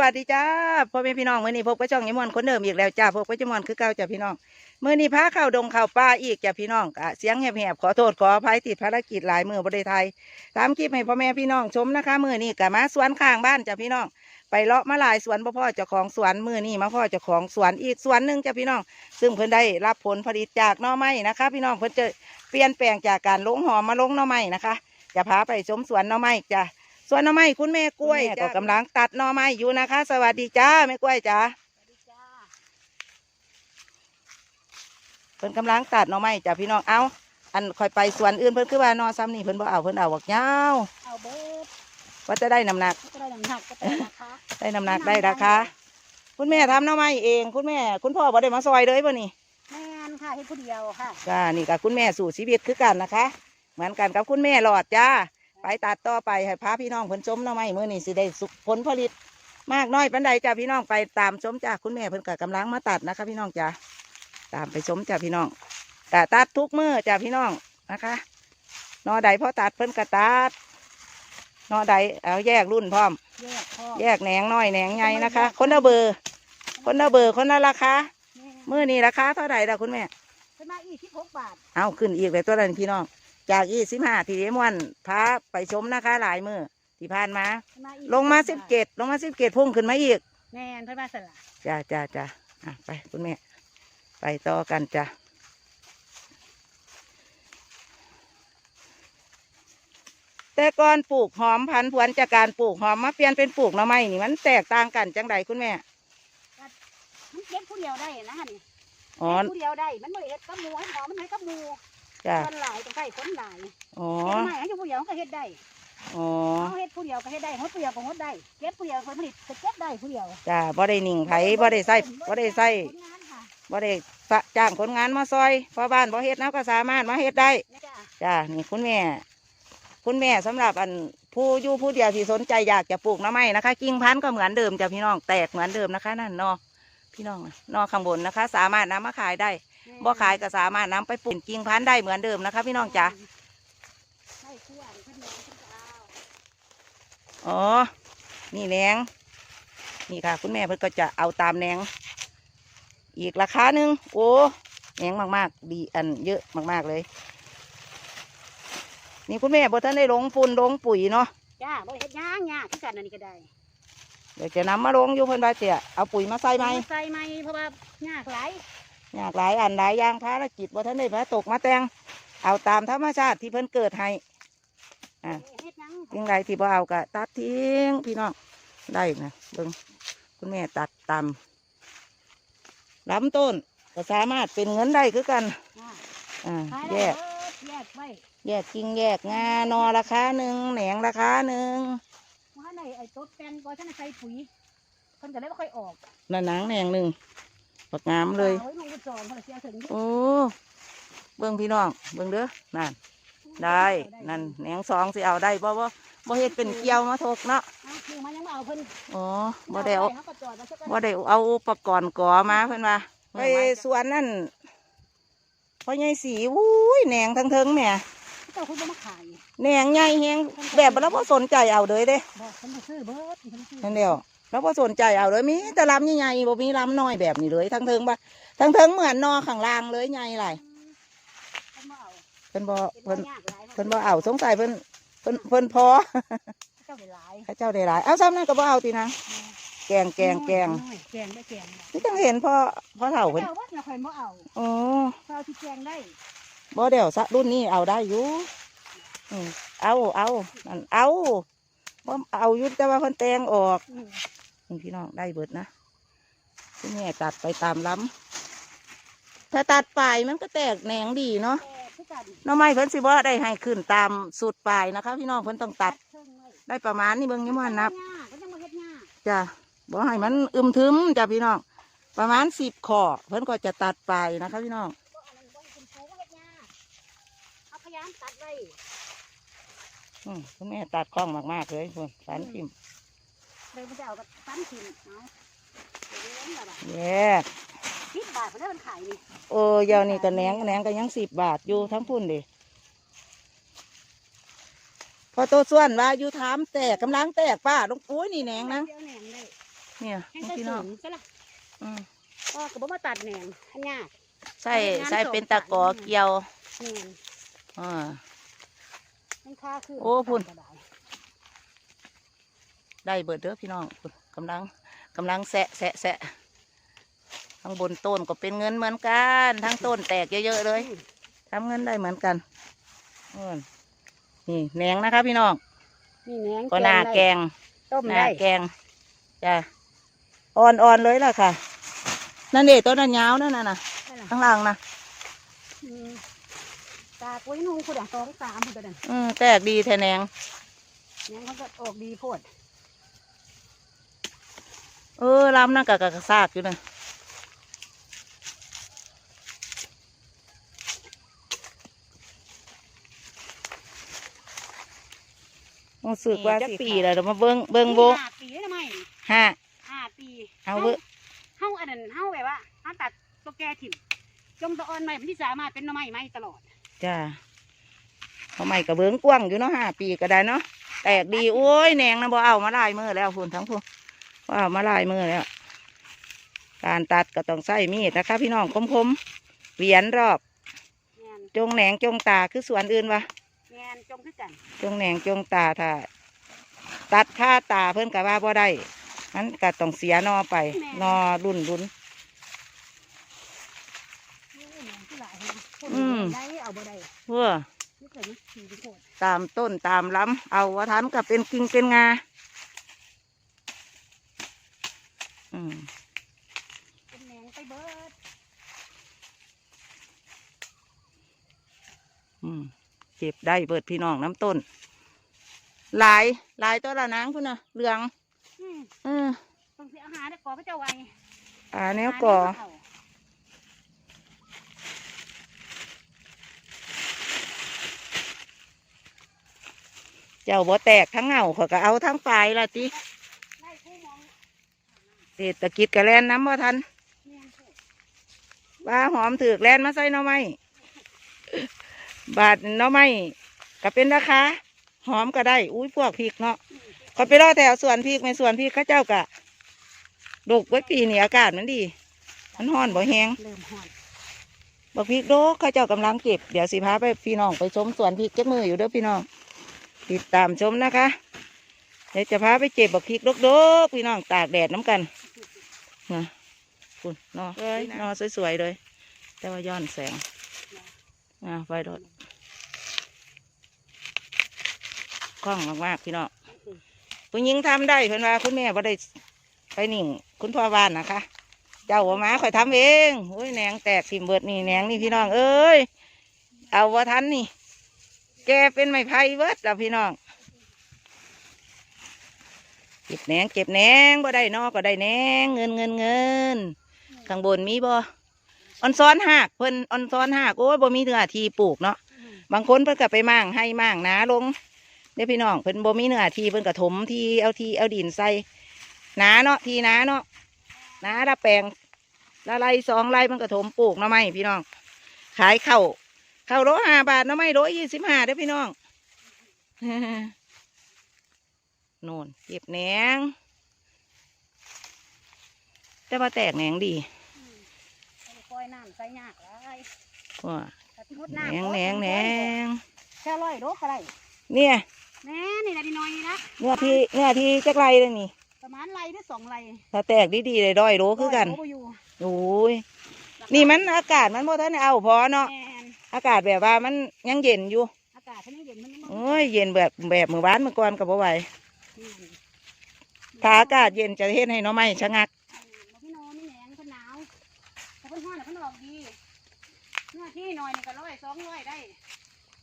สวัสดีจ้าพ่อแม่พี่น้องมื่อนี้พบกับช่องยมอนคนเดิมอีกแล้วจ้าพบกับยมอนคือเก่าจ้าพี่น้องมื่อนี้พาเข้าดงเข้าป่าอีกจ้าพี่น้องกะเสียงแหบๆขอโทษขออภัยติดภารกิจหลายมือบริไทยตามคลิปให้พ่อแม่พี่น้องชมนะคะมื่อนี้กะมาสวนข้างบ้านจ้าพี่น้อง ไปเลาะมาหลายสวนพ่อพ่อเจ้าของสวนมื่อนี้มาพ่อเจ้าของสวนอีกสวนหนึ่งจ้าพี่น้อง ซึ่งเพิ่นได้รับผลผลิตจากหน่อไม้นะคะ พี่น้องเพิ่นจะเปลี่ยนแปลงจากการลงหอมมาลงหน่อไม้นะคะจะพาไปชมสวนหน่อไม้จ้า ส่วนหน่อไม้คุณแม่กล้วยก็กำลังตัดหน่อไม้อยู่นะคะ สวัสดีจ้าแม่กล้วยจ้าเพิ่นกำลังตัดหน่อไม้จ้าพี่น้องเอาอันคอยไปสวนอื่นเพิ่นคือว่าหนอซ้ำนี่เพิ่นบ่เอาเพิ่นเอาบักยาวเอาเบิดว่าจะได้น้ำหนักก็ได้น้ำหนักก็ได้ราคาได้น้ำหนักได้ราคาคุณแม่ทำหน่อไม้เอง คุณแม่ คุณพ่อบ่ได้มาซอยเลยบ่นี่แม่นค่ะให้ผู้เดียวค่ะจ้านี่กับคุณแม่สู่ชีวิตคือกันนะคะ เหมือนกันกับคุณแม่หลอดจ้า ไปตัดต่อไปให้พาพี่น้องเพิ่นชมหน่อไม้มื้อนี้สิได้สุกผลผลิต มากน้อยปันใดจ้าพี่น้องไปตามชมจ้าคุณแม่เพิ่นก็กำลังมาตัดนะคะ พี่น้องจ้าตามไปชมจ้าพี่น้องแต่ตัดทุกมื้อจ้าพี่น้องนะคะหนอใดพอตัดเพิ่นก็ตัดหนอใดเอาแยกรุ่นพร้อม แยกพ่อแยกแหนงน้อยแหนงใหญ่นะคะ คนละเบอร์ คนละเบอร์คนละราคาแม่มื้อนี้ราคาเท่าไหร่ล่ะคุณแม่เป็นมาอีกสิบหกบาท เอาขึ้นอีกเลยตัวนั้นพี่น้อง จากยี่สิบห้าที่เอมวันพาไปชมนะคะ หลายมือที่ผ่านมาเป็นมาอีกลงมาสิบเกตลงมาสิบเกตพุ่งขึ้นมาอีก แม่นเพิ่นมาสละจ้าจ้าจ้าอะไปคุณแม่ ไปต่อกันจ้าแต่ก่อนปลูกหอมพันธุ์ผวนจากการปลูกหอมมาเปลี่ยนเป็นปลูกหน่อไม้นี่มันแตกต่างกันจังใดคุณแม่มันเก็บผู้เดียวได้นะฮะนี่อ๋อเก็บผู้เดียวได้มันบ่ได้เฮ็ดกับหมูให้หอมมันเฮ็ดกับหมู จ้าคนหลายต้องใช้คนหลายอ๋อเฮ็ดไม่ให้อยู่ผู้เดียวก็เฮ็ดได้อ๋อ เขาเฮ็ดผู้เดียวก็เฮ็ดได้ฮดผู้เดียวก็ฮดได้เก็บผู้เดียวผลผลิตก็เก็บได้ผู้เดียวจ้าบ่ได้หนิ่งไผบ่ได้ใส่บ่ได้ใส่ผลงานค่ะบ่ได้สะจ้างคนงานมาซอยเพราะบ้านบ่เฮ็ดนะก็สามารถมาเฮ็ดได้จ้าจ้านี่คุณแม่ คุณแม่สำหรับอันผู้อยู่ผู้เดียวที่สนใจอยากจะปลูกหน้ำไม้นะคะ กิ่งพันธุ์ก็เหมือนเดิมจ้ะพี่น้องแตกเหมือนเดิมนะคะ นั่นนอพี่น้องน่ะนอข้างบนนะคะ สามารถนำมาขายได้ บ่ขายก็สามารถนำไปปลูกกิ่งพันธุ์ได้เหมือนเดิมนะคะพี่น้องจ้ะใช่ผู้อ่านเพิ่นบอกเพิ่นจะเอาอ๋อ นี่แหนงนี่ค่ะ คุณแม่เพิ่นก็จะเอาตามแหนงอีกราคาหนึ่งโอ้แหนงมากๆ ดีอันเยอะมากๆเลย นี่คุณแม่บ่ท่านได้ลงฝุ่นลงปุ๋ยเนาะจ้าบ่เฮ็ดหย่างยากคือกันอันนี้ก็ได้เดี๋ยวจะนำมาลงอยู่เพิ่นว่าเสียเอาปุ๋ยมาใส่ไหมใส่ไหมเพราะว่ายากหลาย อยากหลายอันหลายอย่างภารกิจบ่ท่านได้มาตกมาแต่งเอาตามธรรมชาติที่เพิ่นเกิดให้อะเฮ็ดหยังยังไรที่บ่เอาก็ตัดทิ้งพี่น้องได้นะเบิ่งคุณแม่ตัดตามลำต้นก็สามารถเป็นเงินได้คือกันอ่าอ่าขายแยได้กเบิดแยกไว้แยกกิ่งแยกงานอราคาหนึ่งแหนงราคาหนึ่งว่าในไอ้ต้นแตงก็ท่านใส่ปุ๋ยเพิ่นก็เลยบ่ค่อยออกน่ะหนังแหนงหนึ่ง ปักงามเลย อาไว้ลงกระจองเพิ่นเสียถึงโอ้ เบิ่งพี่น้อง เบิ่งเด้อ นั่น ได้ นั่นแหนงสองสิเอาได้บ่บ่บ่เฮ็ดเป็นเกลียวมาทกเนาะ เอาคือมันยังบ่เอาเพิ่นอ๋อ บ่ได้เอาเฮาก็จอดไว้ซะก่อนบ่ได้เอาอุปกรณ์ก่อมาเพิ่นว่าไปสวนนั่นพ่อใหญ่สีวุ้ยแหนงทั้งเทิงแหม่เจ้าคุณบ่มาขายแหนงใหญ่แฮงแบบเราบ่สนใจเอาเลยเด้บอกเพิ่นบ่ซื้อเบิดเพิ่นซื้อนั่นเดียว เราบ่สนใจเอาเลยมีแต่ลำใหญ่ๆบ่มีลำน้อยแบบนี้เลย ทั้งเทิงบ่ทั้งเทิงเหมือนนอข้างล่างเลยใหญ่หลายเพิ่นบ่เอาเพิ่นบ่เห็นเพิ่นว่ายากหลายเพิ่นบ่เอาสงสัยเพิ่นเพิ่นเพิ่นพอเจ้าได้หลายเขาเจ้าได้หลายเอาซ้ำนั่นก็บ่เอาตินะแกงแกงแกงแกงได้แกงที่จังเห็นพ่อพ่อเฒ่าเพิ่นเจ้าวัดน่ะข่อยบ่เอาอ๋อเจ้าที่แกงได้บ่เดี๋ยวซะรุ่นนี้เอาได้อยู่อืมเอาเอานั่นเอาบ่เอาอยู่แต่ว่าเพิ่นแต่งออกอืม นี่พี่น้องได้เบิดนะคุณแม่ตัดไปตามล้ำถ้าตัดปลายมันก็แตกแหนงดีเนาะแต่คือกันหน้อไม้เพิ่นสิบ่ได้ให้ขึ้นตามสูตรปลายนะคะ พี่น้องเพิ่นต้องตัดเชิงไว้ได้ประมาณนี้เบิ่งอยังมันนับยากก็ยังบ่เฮ็ดยากจ้ะบ่ให้มันอึมทึมจ้ะพี่น้องประมาณสิบขอเพิ่นก็จะตัดปลายนะคะพี่น้องบ่อันนั้นบ่ให้เป็นโค้งบ่เฮ็ดยากเอาพยายามตัดไว้อืมคุณแม่ตัดคล่องมากๆเลยคุณสันทิมเล ยมันจะเอากับปั้นถิ่นเอาเดี๋ยวเลี้ยงแบบแยกสิบบาทเพิ่นได้มันขายนี่เออเดี๋ยวนี้ก็แหนงแหนงก็ยังสิบบาทอยู่ทั้งพุ่นดิพอโตส่วนว่าอยู่ถามแตกกำลังแตกป้าลงปุ้ยนี่แหนงนะเดี๋ยวแหนงได้เนี่ยแห้งนี่ใส่พี่สูน้องงซะละอืมก็ก็บ่มาตัดแหนงอันยากใส่งานใส่ส่งเป็นตะกอสายเกี่ยวแม่นอ่า มันค่าคือโอ้พุ่นก็ได้ ได้เบิดเด้อพี่น้องพุ่นกำลังกำลังแสะแสะแสะข้างบนต้นก็เป็นเงินเหมือนกัน ทั้งต้นแตกเยอะๆเลยอืมทำเงินได้เหมือนกันอืมนี่แหนงนะคะพี่น้องนี่แหนงก็หน้าแกได้งต้มหน้าได้แกงจ้ะอ่อนๆเลยล่ะค่ะ นั่นเด็ต้นนันยาวนั่นน่ะนะได้ล่ะข้างล่างนะอืมตากไว้นุ่งคุณอะสองสามคุณตัวนั้นอืมแตกดีแทแหนงแหนงเขาก็ออกดีโพด เออลำนั่นกะกะกะซากอยู่นะรู้สึกว่าสิปีแล้วเดี๋ยวมาเบิ้งเบิ้งโบห้าปีได้ทำไมห้าห้าปีเอาเว้ยเฮาอันนั้นเฮาแบบว่าเฮาตัดตัวแกถิ่มจงตะออนใหม่มันที่สามารถเป็นหน่อไม้ไหมตลอดจ้าเขาใหม่กับเบิ้งกว้างอยู่เนาะห้าปีก็ได้เนาะแตกดีโอ้ยแหนงนะบ่เอามาลายมือแล้วพุ่นทั้งพุ่นว่า เอามาลายมือแล้ว การตัดก็ต้องใส่มีดนะคะ พี่น้องคมๆเหวียนรอบแมนจงแหนงจงตาคือสวนอื่นวะแมนจงคือกันจงแหนงจงตาถ้าตัดค่าตาเพิ่นกับว่าบ่ได้นั้นก็ต้องเสียนอไป นอรุ่นรุ่นโอ้ยแมนที่หลายนะคนอืมได้เอาบ่ได้เพื่อไม่เคยนะขี่ไปโคตรตามต้นตามลำเอาว่าทันกับเป็นกิ่งเป็นงา อืมเป็นแหนงไปเบิด อืมเจ็บได้เบิดพี่น้องน้ำต้น หลายหลายตัวละนางพุ่นน่ะเหลือง อืมเออต้องเสียอาหารได้ก่อพระเจ้าไว้อ่าแนวก่อหาแนวเขาเจ้าบ่แตกทั้งเงาเขาก็เอาทั้งปลายละติได้ผู้มอง เศรษฐกิจกะแลนน้ำบ่ทันแมนโคตรบ้าหอมถือกแลนมาใส่หน่อไม้บาทหน่อไม้ก็เป็นราคาหอมก็ได้ อุ้ยพวกพริกเนาะอืมก็ไปรอแถวสวนพริกในสวนพริกเข้าเจ้ากะดกไว้ปีนี้อากาศมันดี มันห้อนบ่แห้งเริ่มห่อนบักพริกโดกเข้าเจ้ากำลังเก็บเดี๋ยวสิพาไปพี่น้องไปชมสวนพริกเก็บมืออยู่เด้อพี่น้องติดตามชมนะคะเดี๋ยวจะพาไปเก็บบักพริกโดกๆพี่น้องตากแดดน้ำกัน นะคุณเนาะเอ้ยเนอสวยๆเลย แต่ว่าย้อนแสงอะไปรถคล่องมากๆพี่น้องผู้หญิงทำได้เพื่อนว่าคุณแม่บ่ได้ไปหนิ่ง คุณพ่อบ้านนะคะ เจ้าว่ามาข่อยทำเองโอ้ยแหนงแตกทิมเบิดนี่แหนงนี่พี่น้องเอ้ยเอาว่าทันนี่ แกเป็นไม้ไผ่เบิดแล้วพี่น้อง เก็บแหนงเก็บแหนงบ่ได้นอกก็ได้แหนงเงินเงินเงินข้างบนมีบ่ออนซ้อนหากเพิ่นออนซ้อนหากโอ้ยบ่มีเนื้อที่ปลูกเนาะอืมบางคนเพิ่นก็ไปมั่างให้มั่างนาลงเด้อพี่น้องเพิ่นบ่มีเนื้อที่เพิ่นก็ถมที่เอาที่เอาดินใส่นาเนาะที่นาเนาะนาละแปลงละไรสองไรมันก็ถมปลูกหน่อไม้พี่น้อง ขายเข้าวข้าวโลห้าบาทหน่อไม้โลยี่สิบห้าเด้อพี่น้องโน่นเก็บแหนงแต่ว่าแตกแหนงดีอืมเอาไปปล่อยน้ำใส่ยากหลายว่าแต่ที่มดแหนน้ำงแหนงแหนงแค่ร้อยโลก็ได้เนี่ยแหน่นี่นะดีน้อยนี่นะเนื้อที่เนื้อที่จักไรเลยนี่ประมาณไรหรือสองไรถ้าแตกดีๆเลยร้อยโลคือกันร้ยโลบ่อยู่โอ้ยนี่มันอากาศมันบ่ทันได้เอาพอเนาะแมนอากาศแบบว่ามันยังเย็นอยู่อากาศ它ยังเย็นมันยังบ่โอ้ยเย็นแบบแบบมือบ้านเมื่อก่อนกับบ่ไหวอืม ถ้าอากาศเย็นจะเฮ็ดให้หน้อไม้ชะงักบ่พี่น้องนี่แหนงเพิ่นหนาวแต่เพิ่นฮ้อนน่ะเพิ่นออกดีเนื้อที่หน่อยนี่ก็ร้อยสองร้อยได้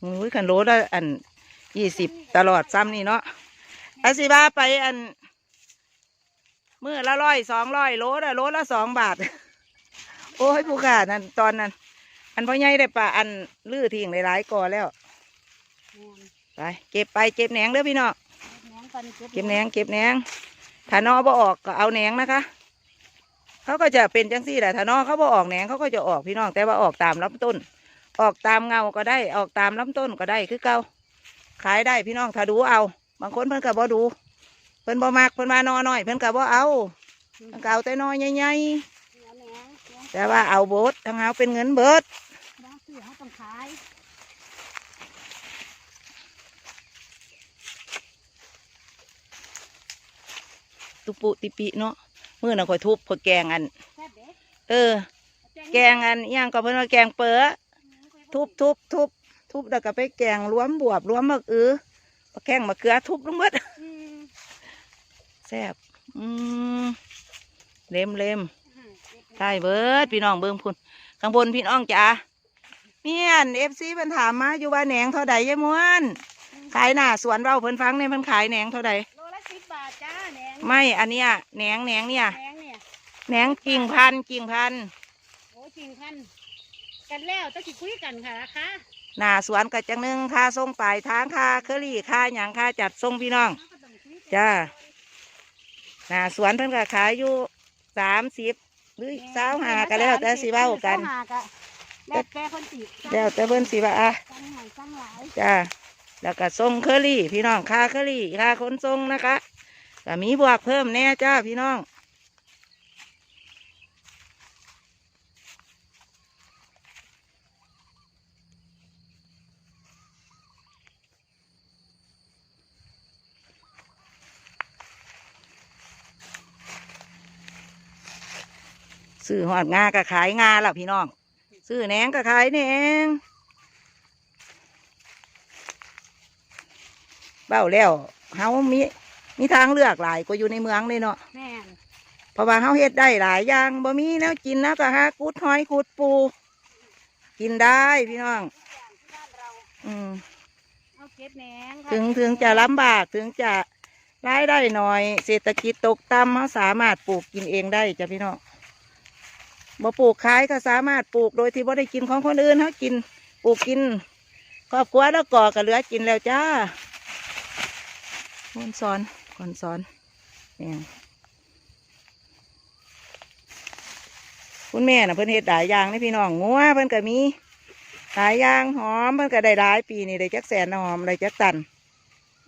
โอ้ยขันโลละอันยี่สิบตลอดซ้ำนี่เนาะอาสิบ้าไปอันมือละร้อยสองร้อยโลละโลละสองบาท โอ้ยผู้ขานั่นตอนนั้น อันพ่อใหญ่ได้ป่ะอันลื้อทิ้งหลายๆกอแล้ว แม่นไปเก็บไปเก็บแหนงเด้อพี่น้องแหนงก่อน เก็บแหนงเก็บแหนงถ้านอบ่ออกก็เอาแหนงนะคะ เขาก็จะเป็นจังซี่แหละถ้านอเขาบ่ออกแหนงเขาก็จะออกพี่น้อง แต่ว่าออกตามลำต้น ออกตามเงาก็ได้ ออกตามลำต้นก็ได้คือเก่าขายได้พี่น้องถ้าดูเอา บางคนเพิ่นก็บ่ดู เพิ่นบ่มักเพิ่นมานอน้อย เพิ่นก็บ่เอาทั้งเก่าแต่น้อยใหญ่เหนียวแหนงเนาะๆแต่ว่าเอาโบดทั้งเอาเป็นเงินเบิดน้องซื้อเขาต้องขาย ตุปุติปิเนาะมื่อน่ะข่อยทุบข่อยแกงอันแซ่บเด็กเออ แกงอันอิหยังก็เพิ่นว่าแกงเป๋อทุบทุบทุบทุบแล้วก็ไปแกงรวมบวบรวมมะอือมะแข้งมะเขือทุบลงหมดอืมแซ่บอืมเล็มเล็มอืมใช่เบิดพี่น้องเบิ่งพุ่นข้างบนพี่น้องจ๋าเมียนเอฟซีเพิ่นถามมาอยู่ว่าแหนงเท่าใดยายม้วนขายหน้าสวนเราเพิ่นฟังเนี่ยเพิ่นขายแหนงเท่าใด ไม่อันเนี้ยแหนงแหนงเนี่ยแหนงเนี่ยแหนงกิ่งพันธุ์กิ่งพันธุ์โอ้จริงพันกันแล้วต้องสิคุยกันค่ะนะคะหน้าสวนก็จังหนึงค่าส่งปลายทางค่าเคอรี่ค่าหยังค่าจัดส่งพี่น้อง เราก็ต้องคุยกันจ้า หน้าสวนเพิ่นก็ขายอยู่สามสิบหรือเศร้าหาก็แล้วแต่สิเว้ากันเศร้าหาก็แล้วแต่คนสิแล้วแต่เพิ่นสิว่าอะ สั่งหน่อยสั่งหลายจ้า แล้วก็ส่งเคอรี่พี่น้องค่าเคอรี่ค่าขนส่งนะคะ ก็มีบวกเพิ่มแน่จ้าพี่น้องซื้อหอดงาก็ขายงาแล่ะพี่น้องซื้อแหนงก็ขายแหนงเบ้าแล้วเฮามี มีทางเลือกหลายกว่าอยู่ในเมืองเลยเนาะแม่นเพราะว่าเฮาเฮ็ดได้หลายอย่างบ่มีแนวกินนะก็หากุดหอยกุดปู กินได้พี่น้อง บ้านเราอืม เอาเก็บแหนงค่ะถึงถึงจะลำบากถึงจะรายได้หน่อย เศรษฐกิจตกต่ำเฮาสามารถปลูกกินเองได้จ้ะพี่น้องบ่ปลูกขายก็สามารถปลูกโดยที่บ่ได้กินของคนอื่นเฮากินปลูกกินครอบครัวแล้วก่อก็เหลือกินแล้วจ้าคนสอน คนสอนเนี่ยคุณแม่น่ะเพิ่นเฮ็ดหลายอย่างนี่พี่น้องงัวเพิ่นก็มีหลายอย่างหอมเพิ่นก็ได้หลายปีนี่ได้จักแสนหอมได้จักตัน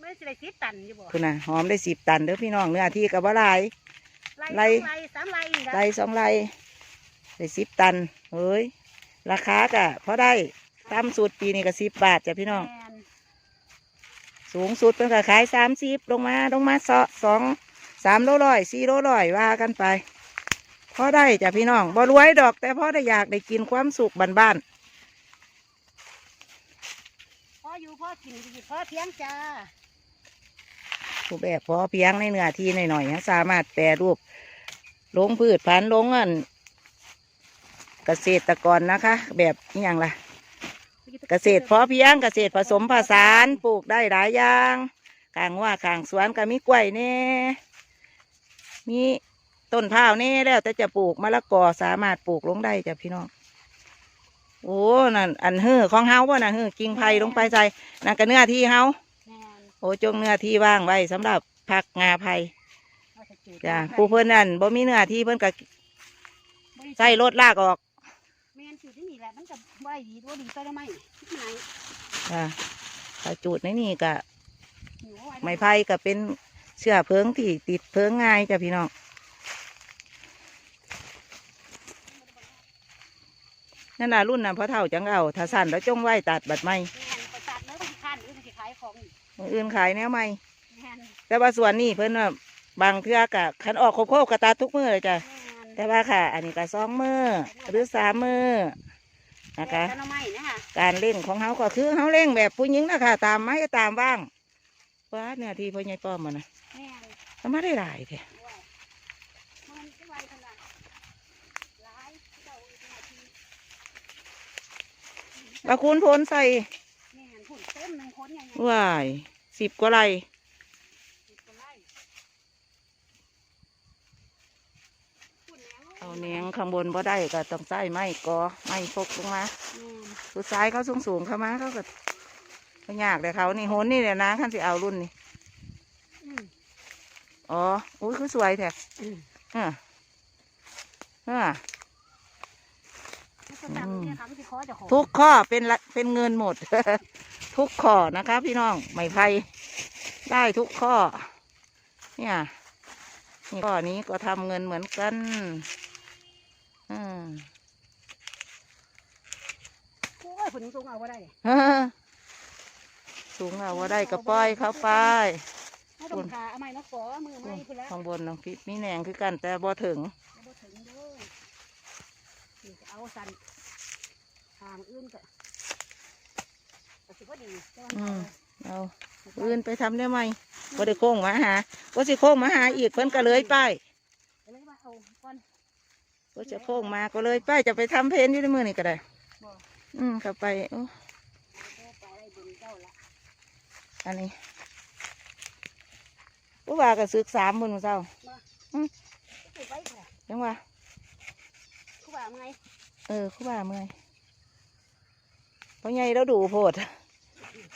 ไม่ใช่สิบตันอยู่บ่คุณน่ะหอมได้สิบตันเด้อพี่น้องเนื้อที่กับว่าหลายไล่ไล่สองไล่สามไล่อีกนะไร่สองไร่ได้สิบตันเฮ้ยราคากะพอได้ตามสูตรปีนี้ก็สิบบาทจ้ะพี่น้องแม่น สูงสุดเป็นก็ขายสามสิบลงมาลงมาสอสองสามโลร้อยสี่โลร้อยว่ากันไปพอได้จ้ะพี่น้องบ่รวยดอก แต่พอได้อยากได้กินความสุขบ้านพ่ออยู่พ่อกินอยู่พ่อเพียงจ้าๆรูปแบบพอเพียงในเนื้อที่หน่อยๆยังสามารถแปรรูปลงพืชพันธุ์ลงอันเกษตรกรนะคะ แบบนี้อย่างล่ะ เกษตรพอเพียงเกษตรผสมผสานปลูกได้หลายอย่างกลางว่าข้างสวนก็มีกล้วยแน่มีต้นพร้าวแน่แล้วแต่จะปลูกมะละกอสามารถปลูกลงได้จ้ะพี่น้องโอ้นั่นอันหื้อของเฮาว่าน่ะหื้อกิ่งไผ่ลงไปใส่นั่นก็เนื้อที่เฮาแม่นโอ้จงเนื้อที่ว่างไว้สำหรับผักงาไผ่เอาไปจูดจ้ะผู้เพิ่นนั่นบ่มีเนื้อที่เพิ่นก็ใส่รถลากออก แม่นจูดที่นี่แหละ มันจะไหวดีตัวดีไปแล้วไหมไหนจ้ะถ้าจูดในนี่ก็หนูเอาว้ไม้ไผ่ก็เป็นเชื้อเพลิงที่ติดเพลิงง่ายจ้ะพี่น้องนั่นน่ะรุ่นน่ะพอเท่าจังเอาถ้าสั่นแล้วจงไว้ตัดบัดไม่แม่นไปตัดแล้วก็สิคันหรือสิขายของอีกมื้ออื่นขายแนวไม่ แม่นแต่ว่าส่วนนี้เพิ่นว่าบางเทื่อกะขันออกโคบๆกระตัดทุกมือเลยจ้ะแม่นแต่ว่าค่ะ อันนี้ก็สองมือหรือสามมือ นะคะแม่นเอาไม้นะคะ การเล่งของเขาก็คือเขาเล่งแบบผู้หญิงนะคะตามไม้ตามว่างว่าเนื้อที่พ่อใหญ่ป้อมมันนะแม่นทำไมได้หลายแท้ว่ามันจะไหวขนาดหลายเจ้าอีกนาทีว่าคูณพลใส่แม่นผุนเต็มหนึ่งคนอย่างเงี้ยว้ายสิบกว่าไร สิบกว่าไร่ผุนแหนง เอาเนียงข้างบนบ่ได้ก็ต้องใส่ไม้กอไม้พกลงมาแม่นสุดท้ายเขาสูงสูงๆเข้ามาเขาก็ก็ยากเลยเขานี่โหนนี่เนี่ยนะขั้นสิเอารุ่นนี่อืมอ๋ออุ้ยคือสวยแท้อืมเออเออมันจะตามเนี่ยค่ะมันจะขอเจะของทุกข้อเป็นละเป็นเงินหมด ทุกข้อนะคะพี่น้องไม่ไพ่ได้ทุกข้อ เนี่ยนี่ก้อนนี้ก็ทำเงินเหมือนกันอืม โอ้ยผลสูงเอาก็ได้สูงเอาว่าได้ก็ปล่อยเข้าไปไม่ต้องขาเอาไม้นกขอมือไม้พุ่นละข้างบนน้องพิษมีแหนงคือกันแต่บ่ถึงเอาบ่ถึงด้อนี่จะเอาสันทางอื่นก็สิบ่ดีแต่ว่าอืมเอาอื่นไปทำได้ไหมบ่ได้โค้งมาหาบ่สิโค้งมาหาอีกเพิ่นก็เลยไปว่าเอาก่อนบ่จะโค้งมาก็เลยไปจะไปทำเพลนอยู่ในมือนี่ก็ได้ อืมเข้าไปโอ้เอาไปได้บุญเจ้าละอันนี้ผู้ว่าก็ศึกสามมื้อมื้อเช้าสิไว้ค่ะยังว่าคือว่าไงเออผู้ว่าเมื่อยพ่อใหญ่เราดูโพด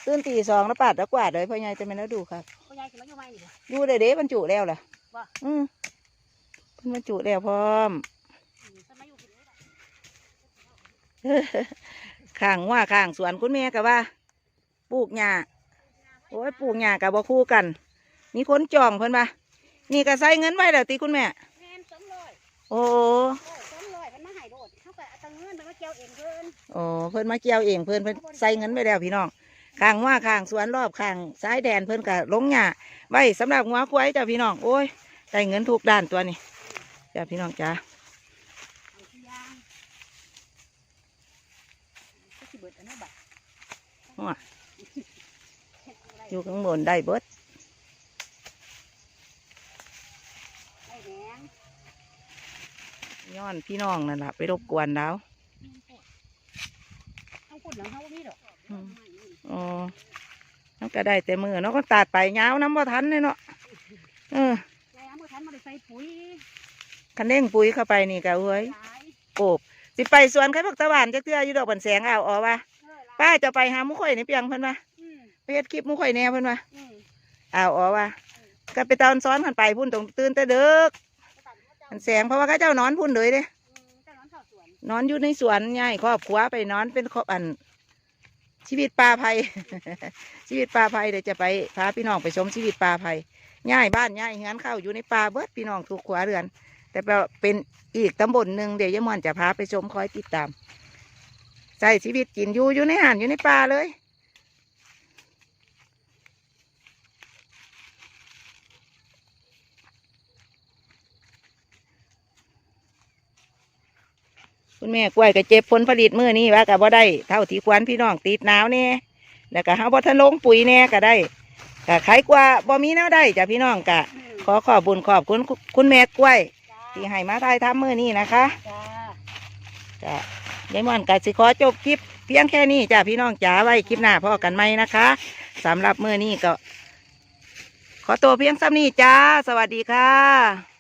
ตื่นตีสองแล้วปาดแล้วกวาดเลยพ่อใหญ่จะไม่นแล้วดูครับพ่อใหญ่สิมาอยู่ไม้นี่บ่อยู่เด้เด้บรรจุแล้วล่ะว่าอืมเพิ่นบรรจุแล้วพร้อม อืมฉันมาอยู่ที่นี่ล่ะข้างว่าข้างสวนคุณแม่ก็ว่า ปลูกหญ้าโอ้ยปลูกหญ้ากับบ่คู่กัน มีคนจองเพิ่นปะนี่ก็ใส่เงินไว้แล้วติคุณแม่ แม่นสองร้อยโอ้โอ้ยสองร้อยมันมาให้โดดเขาก็เอาตังเงินมันมาเกี่ยวเองเพิ่นโอ้เพิ่นมาเกี่ยวเองเพิ่นเพิ่นใส่เงินไว้แล้วพี่น้องข้างว่าข้างสวนรอบข้างซ้ายแดนเพิ่นก็ลงหญ้าไว้สำหรับหัวควายจ้ะพี่น้องโอ้ยได้เงินทุกด้านตัวนี้จ้ะพี่น้องจ้า เอาที่ยางก็สิ เบิดอันนั้นบัดหัวเฮ็ดอะไรอยู่ข้างบนได้เบิดได้แหงย้อนพี่น้องนั่นล่ะไปรบกวนแล้วต้องพูดหลังเฮาบ่มีดอกอืมอ๋อมันก็ได้แต่มือเนาะก็ตัดไปยาวน้ำบ่ทันเลยเนาะเออแล้เมื่อทันมาได้ใส่ปุ๋ยคันเร่งปุ๋ยเข้าไปนี่ก็เอ้ยหลายโกบ สิไปสวนไข่ผักตะวันจักเทื่ออยู่ดอกบันแสงเอาอ๋อว่าเออหลายป้าจะไปหาหมุข่อยในเปียงเพิ่นว่าอืมไปเฮ็ดคลิปหมุข่อยแหน่เพิ่นว่าอืมเอาอ๋อว่าก็ไปตอนซ้อนกันไปพุ่นตรงตื่นแต่เด็กก็ตัดเขาเจ้ามันแสงเพราะว่าเขาเจ้านอนพุ่นเลยเด้อืมเจ้าน้องเข้าสวนนอนอยู่ในสวนใหญ่ครอบครัวไปนอนเป็นครอบอัน ชีวิตป่าไผ่ชีวิตป่าไผ่เดี๋ยวจะไปพาพี่น้องไปชมชีวิตป่าไผ่ย่ายบ้านย่ายเฮือนเข้าอยู่ในป่าเบิดพี่น้องทุกขวาเรือน แต่เป็นอีกตำบลหนึ่งเดี๋ยวยมอนจะพาไปชมคอยติดตามใส่ชีวิตกินอยู่อยู่ในห่านอยู่ในป่าเลย คุณแม่กล้วยก็เจ็บผลผลิตมือนี่ว่าก็บ่ได้เท่าที่ควรพี่น้องติดหนาวแน่แล้วก็เฮาบ่ทันลงปุ๋ยแน่ก็ได้ก็ขายกว่าบ่มีแนวได้จ้ะพี่น้องกะขอขอบุญขอบคุณคุณแม่กล้วย ที่ให้มาถ่ายทำมือนี้นะคะจ้าจ้ะยายม่อนก็สิขอจบคลิปเพียงแค่นี้จ้ะพี่น้องจ๋าไว้คลิปหน้าพ่อกันไหมนะคะสำหรับมือนี้ก็ ขอตัวเพียงซ้ำนี้จ้า สวัสดีค่ะ